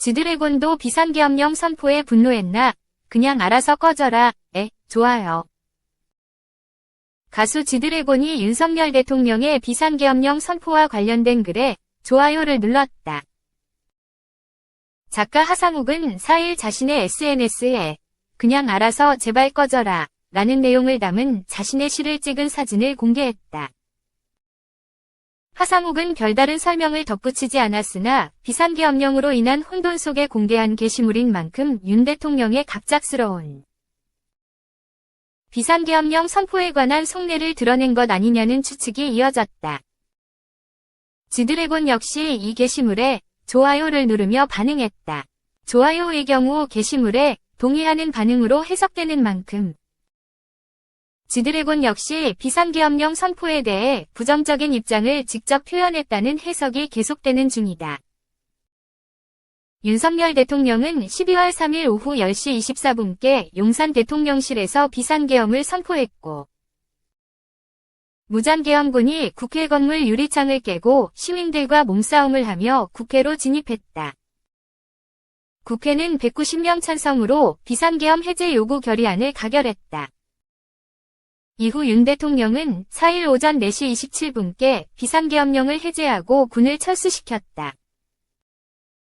지드래곤도 비상계엄령 선포에 분노했나? 그냥 알아서 꺼져라. 에, 좋아요. 가수 지드래곤이 윤석열 대통령의 비상계엄령 선포와 관련된 글에 좋아요를 눌렀다. 작가 하상욱은 4일 자신의 SNS에 그냥 알아서 제발 꺼져라 라는 내용을 담은 자신의 시를 찍은 사진을 공개했다. 하상욱은 별다른 설명을 덧붙이지 않았으나 비상계엄령으로 인한 혼돈 속에 공개한 게시물인 만큼 윤 대통령의 갑작스러운 비상계엄령 선포에 관한 속내를 드러낸 것 아니냐는 추측이 이어졌다. 지드래곤 역시 이 게시물에 좋아요를 누르며 반응했다. 좋아요의 경우 게시물에 동의하는 반응으로 해석되는 만큼 지드래곤 역시 비상계엄령 선포에 대해 부정적인 입장을 직접 표현했다는 해석이 계속되는 중이다. 윤석열 대통령은 12월 3일 오후 10시 24분께 용산 대통령실에서 비상계엄을 선포했고 무장계엄군이 국회 건물 유리창을 깨고 시민들과 몸싸움을 하며 국회로 진입했다. 국회는 190명 찬성으로 비상계엄 해제 요구 결의안을 가결했다. 이후 윤 대통령은 4일 오전 4시 27분께 비상계엄령을 해제하고 군을 철수시켰다.